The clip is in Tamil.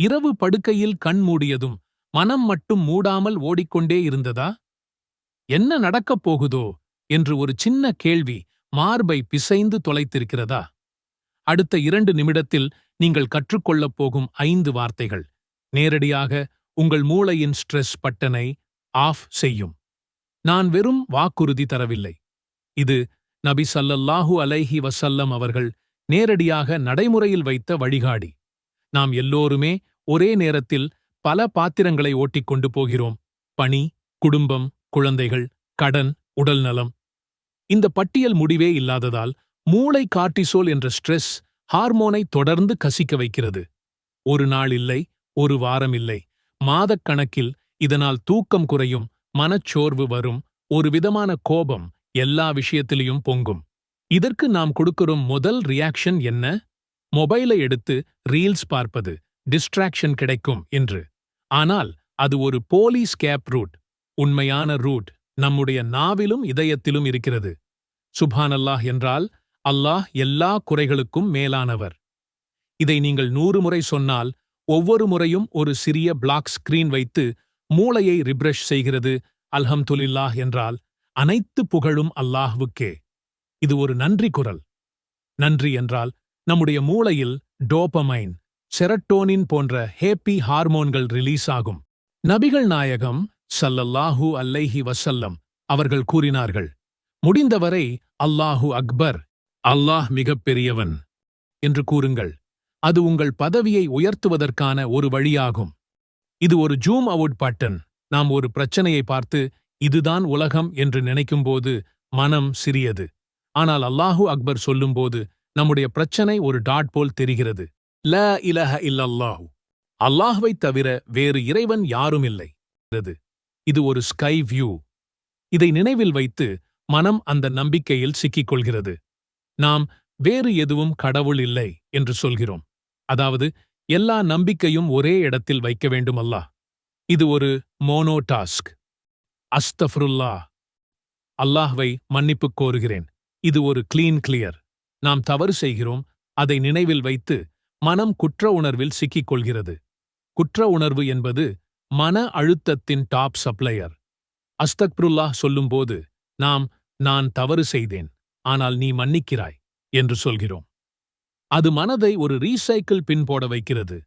இரவு படுக்கையில் கண் மூடியதும் மனம் மட்டும் மூடாமல் ஓடிக்கொண்டே இருந்ததா? என்ன நடக்கப் போகுதோ? என்று ஒரு சின்ன கேள்வி மார்பை பிசைந்து தொலைத்திருக்கிறதா? அடுத்த இரண்டு நிமிடத்தில் நீங்கள் கற்றுக்கொள்ளப் போகும் ஐந்து வார்த்தைகள். நேரடியாக உங்கள் மூளையின் ஸ்ட்ரெஸ் பட்டனை ஆஃப் செய்யும். நான் வெறும் வாக்குறுதி தரவில்லை. இது நபி சல்லல்லாஹு அலைஹி வசல்லம் அவர்கள் நேரடியாக நடைமுறையில் வைத்த வழிகாடி நாம் எல்லோருமே ஒரே நேரத்தில் பல பாத்திரங்களை ஓட்டிக் கொண்டு போகிறோம். பணி குடும்பம் குழந்தைகள் கடன் உடல்நலம் இந்த பட்டியல் முடிவே இல்லாததால் மூளை கார்டிசோல் என்ற ஸ்ட்ரெஸ் ஹார்மோனை தொடர்ந்து கசிக்க வைக்கிறது. ஒரு நாள் இல்லை ஒரு வாரம் இல்லை. மாதக்கணக்கில் இதனால் தூக்கம் குறையும் மனச்சோர்வு வரும் ஒரு விதமான கோபம் எல்லா விஷயத்திலையும் பொங்கும். இதற்கு நாம் கொடுக்கிறோம் முதல் ரியாக்ஷன் என்ன? மொபைலை எடுத்து ரீல்ஸ் பார்ப்பது. டிஸ்ட்ராக்ஷன் கிடைக்கும் என்று. ஆனால் அது ஒரு போலீஸ் கேப் ரூட் உண்மையான ரூட் நம்முடைய நாவிலும் இதயத்திலும் இருக்கிறது. சுபான் அல்லாஹ் என்றால் அல்லாஹ் எல்லா குறைகளுக்கும் மேலானவர். இதை நீங்கள் நூறு முறை சொன்னால் ஒவ்வொரு முறையும் ஒரு சிறிய பிளாக் ஸ்கிரீன் வைத்து மூளையை ரிப்ரஷ் செய்கிறது. அல்ஹம்துலில்லாஹ் என்றால் அனைத்து புகழும் அல்லாஹ்வுக்கே. இது ஒரு நன்றி குரல். நன்றி என்றால் நம்முடைய மூளையில் டோபமைன் செரட்டோனின் போன்ற ஹேப்பி ஹார்மோன்கள் ரிலீஸ் ஆகும் நபிகள் நாயகம் ஸல்லல்லாஹு அல்லைஹி வசல்லம் அவர்கள் கூறினார்கள் முடிந்தவரை அல்லாஹு அக்பர் அல்லாஹ் மிகப் பெரியவன் என்று கூறுங்கள். அது உங்கள் பதவியை உயர்த்துவதற்கான ஒரு வழியாகும். இது ஒரு ஜூம் அவுட் பட்டன். நாம் ஒரு பிரச்சனையை பார்த்து இதுதான் உலகம் என்று நினைக்கும்போது மனம் சிறியது. ஆனால் அல்லாஹு அக்பர் சொல்லும்போது நம்முடைய பிரச்சனை ஒரு டாட் போல் தெரிகிறது. ல இலஹ இல்லல்லாஹு. அல்லாஹ்வைத் தவிர வேறு இறைவன் யாரும் இல்லை. இது. ஒரு ஸ்கை வியூ இதை நினைவில் வைத்து மனம் அந்த நம்பிக்கையில் சிக்கிக் கொள்கிறது நாம் வேறு எதுவும் கடவுள் இல்லை என்று சொல்கிறோம். அதாவது எல்லா நம்பிக்கையும் ஒரே இடத்தில் வைக்க வேண்டும் அல்லாஹ். இது ஒரு மோனோ டாஸ்க் அஸ்தஃப்ருல்லா அல்லாஹ்வை மன்னிப்புக் கோருகிறேன். இது ஒரு கிளீன் கிளியர் நாம் தவறு செய்கிறோம். அதை நினைவில் வைத்து மனம் குற்ற உணர்வில் சிக்கிக் கொள்கிறது குற்ற உணர்வு என்பது மன அழுத்தத்தின் டாப் சப்ளையர் அஸ்தக்ருல்லாஹ் சொல்லும்போது நாம் நான் தவறு செய்தேன் ஆனால் நீ மன்னிக்கிறாய் என்று சொல்கிறோம். அது மனதை ஒரு ரீசைக்கிள் பின்போட வைக்கிறது.